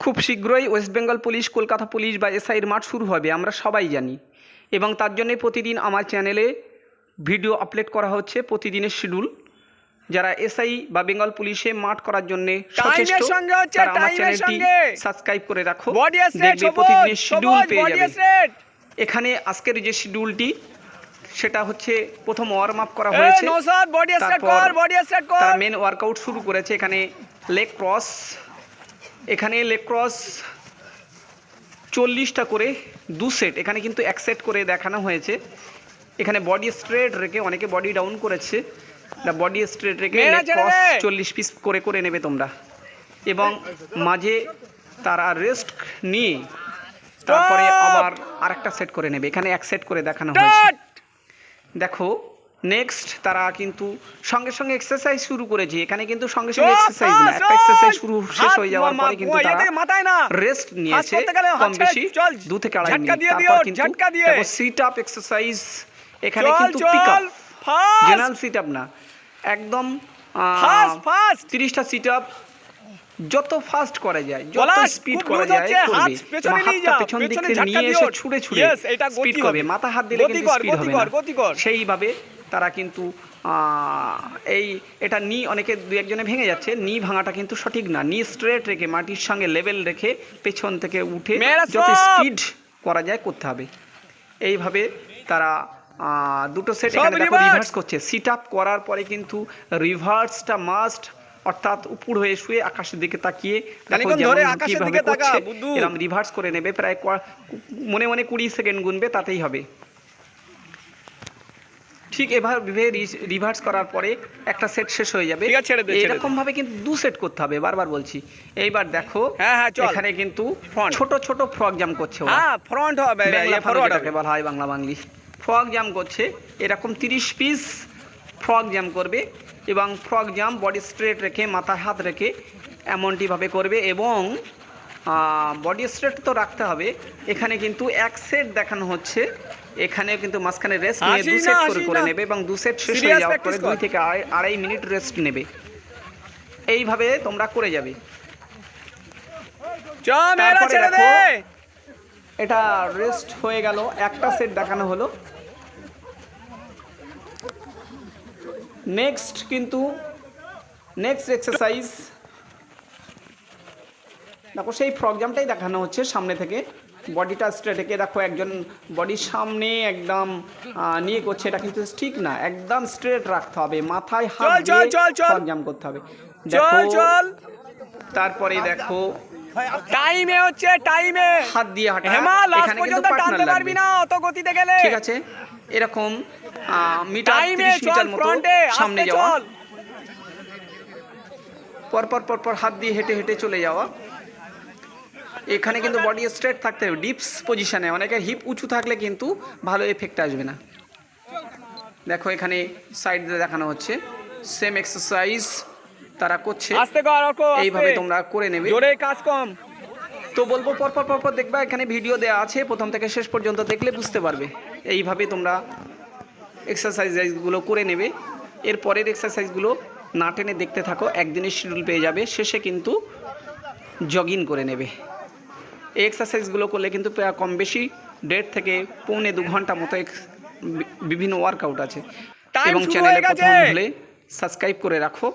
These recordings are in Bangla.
খুব শীঘ্রই West Bengal police Kolkata police বা এসআইয়ের মাঠ শুরু হবে আমরা সবাই জানি। এবং তার জন্যে প্রতিদিন আমার চ্যানেলে ভিডিও আপলোড করা হচ্ছে প্রতিদিনের শিডিউল। যারা এসআই বা বেঙ্গল পুলিশে মাঠ করার জন্য টাইমের তারা আমার চ্যানেলটি সাবস্ক্রাইব করে রাখো দেখবে প্রতিদিনের শিডিউল পেয়ে যাবে। এখানে আজকের যে শিডিউলটি সেটা হচ্ছে প্রথম ওয়ার্ম আপ করা হয়েছে। তারপর তারা মেন ওয়ার্কআউট শুরু করেছে এখানে লেগ ক্রস এখানে লেগ ক্রস চল্লিশটা করে দু সেট। এখানে কিন্তু এক সেট করে দেখানো হয়েছে। এখানে বডি স্ট্রেট রেখে অনেকে বডি ডাউন করেছে। বডি স্ট্রেট রেখে চল্লিশ পিস করে করে নেবে তোমরা। এবং মাঝে তারা রেস্ট নিয়ে তারপরে আবার আরেকটা সেট করে নেবে। এখানে এক সেট করে দেখানো হয়েছে। দেখো নেক্সট তারা কিন্তু সঙ্গে সঙ্গে এক্সারসাইজ শুরু করেছে। এখানে কিন্তু সঙ্গে সঙ্গে এক্সারসাইজ না একটা এক্সারসাইজ শুরু শেষ হয়ে যাওয়ার পরে কিন্তু তারা মাথায় না। রেস্ট নিয়েছে কম বেশি। দু থেকে আড়াই মিনিট। দিয়ে দিও, তারপর কিন্তু ঝটকা দিয়ে। দেখো সিট আপ এক্সারসাইজ এখানে কিন্তু pick up general sit up না। একদম ফাস্ট ফাস্ট তিরিশটা সিট আপ যত ফাস্ট করা যায় যত স্পিড করা যায় হাত করবে। পেছনে নিয়ে হাতটা পেছন দিক নিয়ে। এসে ছুড়ে ছুড়ে স্পিড করবে। মাথা হাত দিলে কিন্তু স্পিড হবে না। সেইভাবে তারা কিন্তু এই এটা নি অনেকে দু একজনে ভেঙে যাচ্ছে। নি ভাঙাটা কিন্তু সঠিক না। নি স্ট্রেট রেখে মাটির সঙ্গে লেভেল রেখে পেছন থেকে উঠে যত স্পিড করা যায় করতে হবে। এইভাবে তারা আহ, দুটো সেট এখানে দেখো রিভার্স করছে। সিট আপ করার পরে কিন্তু রিভার্সটা মাস্ট অর্থাৎ উপর হয়ে শুয়ে আকাশের দিকে তাকিয়ে। এরম রিভার্স করে নেবে প্রায় মনে মনে কুড়ি সেকেন্ড গুনবে তাতেই হবে। ঠিক এভাবে রিভার্স করার পরে একটা সেট শেষ হয়ে যাবে। এরকম ভাবে কিন্তু দু সেট করতে হবে বারবার বলছি। এইবার দেখো হ্যাঁ, হ্যাঁ, চল। এখানে কিন্তু। ছোট ছোট ফ্রক জাম করছে হ্যাঁ ফ্রন্ট হবে বাংলা ফরওয়ার্ড ফরওয়ার্ডকে বলা হয় বাংলা বাংলি। ফ্রক জাম করছে এরকম তিরিশ পিস ফ্রক জাম করবে এবং ফ্রক জাম বডি স্ট্রেট রেখে মাথায় হাত রেখে এমনটিভাবে করবে এবং বডি স্ট্রেট তো রাখতে হবে। এখানে কিন্তু এক সেট দেখানো হচ্ছে। এখানে কিন্তু মাঝখানে রেস্ট নিয়ে দু সেট করে করে নেবে এবং দু সেট শেষ হয়ে যাওয়ার পরে দুই থেকে আড়াই মিনিট রেস্ট নেবে। এইভাবে তোমরা করে যাবে। এটা রেস্ট হয়ে গেল। একটা সেট দেখানো হলো। নেক্সট কিন্তু নেক্সট এক্সারসাইজ দেখো সেই ফ্রক জামটাই দেখানো হচ্ছে সামনে থেকে। বডিটা স্ট্রেট রেখে দেখো একজন বডির সামনে একদম নিয়ে করছে এটা কিন্তু ঠিক না। একদম স্ট্রেট রাখতে হবে মাথায় হাত দিয়ে। জাম করতে হবে। চল চল। তারপরে দেখো টাইমে হচ্ছে টাইমে হাত দিয়ে হাঁটা। হেমা লাস্ট পর্যন্ত টানতে পারবি না অত গতিতে গেলে। ঠিক আছে এরকম মিটার টাইমে তিরিশ চল মিটার মতো সামনে যাওয়া। পরপর পরপর হাত দিয়ে হেঁটে হেঁটে চলে যাওয়া। এখানে কিন্তু বডি স্ট্রেট থাকতে হবে ডিপস পজিশনে অনেকের হিপ উঁচু থাকলে কিন্তু ভালো এফেক্ট আসবে না। দেখো এখানে সাইড দিয়ে দেখানো হচ্ছে। সেম এক্সারসাইজ তারা করছে। এইভাবে তোমরা করে নেবে। জোরে কাজ কম। তো বলব পরপর পরপর দেখবা এখানে ভিডিও দেওয়া আছে। প্রথম থেকে শেষ পর্যন্ত দেখলে বুঝতে পারবে। এইভাবে তোমরা এক্সারসাইজগুলো করে নেবে। এর পরের এক্সারসাইজগুলো না টেনে দেখতে থাকো। একদিনের শিডিউল পেয়ে যাবে। শেষে কিন্তু জগিং করে নেবে। এই এক্সারসাইজগুলো করলে কিন্তু প্রায় কম বেশি দেড় থেকে পৌনে দু ঘণ্টা মতো বিভিন্ন ওয়ার্কআউট আছে। এবং চ্যানেলে প্রথম হলে সাবস্ক্রাইব করে রাখো।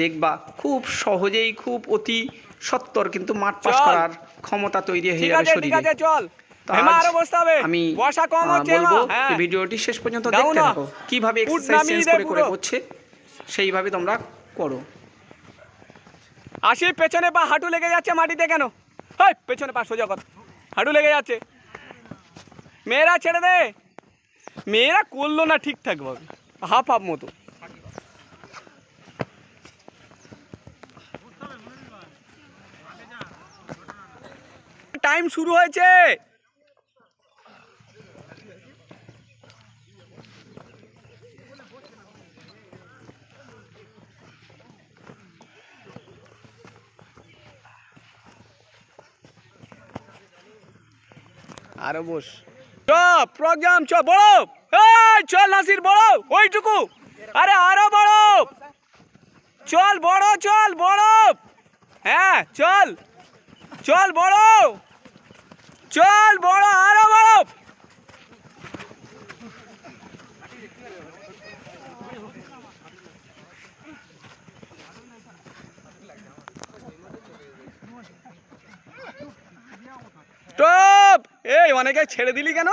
দেখবা খুব সহজেই খুব অতি সত্তর কিন্তু মাঠ পাস করার ক্ষমতা তৈরি হয়ে যাবে শরীরে। আমি বলব হ্যাঁ। এই ভিডিওটি শেষ পর্যন্ত দেখতে। থাকো। কীভাবে এক্সারসাইজ করে করে। করছে সেইভাবে তোমরা করো। আসি পেছনে বা হাঁটু লেগে যাচ্ছে মাটিতে কেন? হেই, পেছনে পা সোজা কর। হাঁটু লেগে যাচ্ছে। মেয়েরা ছেড়ে দে। মেয়েরা করল না ঠিকঠাকভাবে হাফ হাফ মতো। টাইম শুরু হয়েছে। আরও বস। চ প্রোগ্রাম চ, বড়। এই, চল নাসির, বড়। ওইটুকু। আরে, আরও বড়। চল বড় চল, বড়। হ্যাঁ চল। চল, বড়। চল, বড়, আরও বড়। Stop! এই অনেকে ছেড়ে দিলি কেন?